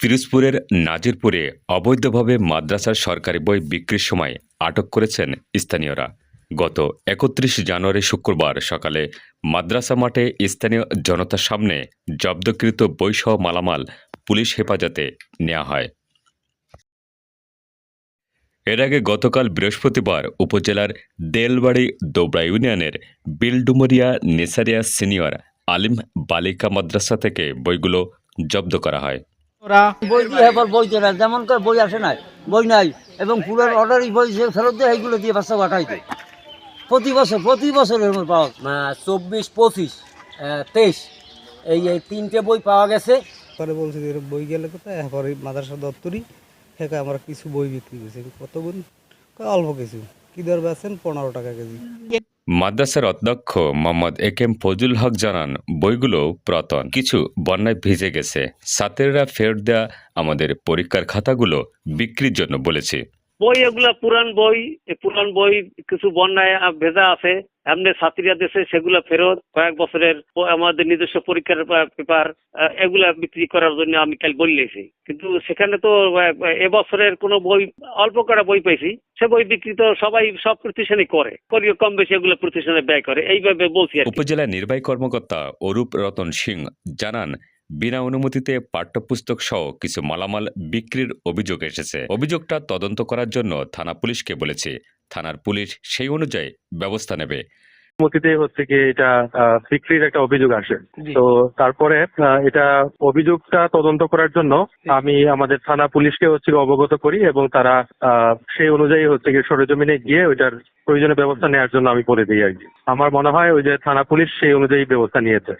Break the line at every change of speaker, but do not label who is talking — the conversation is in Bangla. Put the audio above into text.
পিরোজপুরের নাজিরপুরে অবৈধভাবে মাদ্রাসার সরকারি বই বিক্রির সময় আটক করেছেন স্থানীয়রা। গত একত্রিশ জানুয়ারি শুক্রবার সকালে মাদ্রাসা মাঠে স্থানীয় জনতার সামনে জব্দকৃত বইসহ মালামাল পুলিশ হেফাজতে নেওয়া হয়। এর আগে গতকাল বৃহস্পতিবার উপজেলার দেলবাড়ি দোবরা ইউনিয়নের বিলডুমরিয়া নেসারিয়া সিনিয়র আলিম বালিকা মাদ্রাসা থেকে বইগুলো জব্দ করা হয়।
বই দিয়ে এবার বই দেয় যেমন করে বই আসে নাই বই নাই এবং পুরোর অর্ডারই বই যে ফেরত দেয় এইগুলো দিয়ে বাচ্চা পাঠাই দেয়। প্রতি বছর প্রতি বছর এরকম পাওয়া চব্বিশ পঁচিশ তেইশ এই এই তিনটে বই পাওয়া গেছে।
পরে বলছে যে বই গেলে কোথায় পরে মাদ্রাসা আমরা কিছু বই বিক্রি করছি। কত গুণ কয় অল্প কিছু। কি দর বেছেন পনেরো টাকা কেজি।
মাদ্রাসার অধ্যক্ষ মোহাম্মদ এ কেম ফজুল হক জানান, বইগুলো প্রতন। কিছু বন্যায় ভিজে গেছে। সাতেরা ফেরত দেয়া আমাদের পরীক্ষার খাতাগুলো বিক্রির জন্য বলেছে।
বই, এগুলা পুরান বই পুরান বই কিছু বন্যায় ভেজা আছে। এমনি ছাত্রীরা দেশে সেগুলা ফেরত কয়েক বছরের আমাদের নিজস্ব পরীক্ষার পেপার এগুলা বিক্রি করার জন্য আমি কাল বললেছি কিন্তু সেখানে তো এবছরের কোনো বই, অল্প করা বই পেয়েছি সে বই বিক্রি তো সবাই সব প্রতিষ্ঠানই করে। করিও কম বেশি এগুলো প্রতিষ্ঠানে ব্যয় করে। এইভাবে বলছি।
উপজেলা নির্বাহী কর্মকর্তা অরূপ রতন সিং জানান বিনা অনুমতিতে পাঠ্যপুস্তক সহ কিছু মালামাল বিক্রির অভিযোগ এসেছে। অভিযোগটা তদন্ত করার জন্য থানা পুলিশকে বলেছে। থানার পুলিশ সেই অনুযায়ী ব্যবস্থা নেবে।
মতিতে হচ্ছে কি এটা বিক্রির একটা অভিযোগ আসে। তো তারপরে আহ, এটা অভিযোগটা তদন্ত করার জন্য আমি আমাদের থানা পুলিশকে হচ্ছে গিয়ে অবগত করি এবং তারা আহ, সেই অনুযায়ী হচ্ছে কি সরেজমিনে গিয়ে ওইটার প্রয়োজনীয় ব্যবস্থা নেওয়ার জন্য আমি বলে দিই আর কি। আমার মনে হয় ওই যে থানা পুলিশ সেই অনুযায়ী ব্যবস্থা নিয়েছে।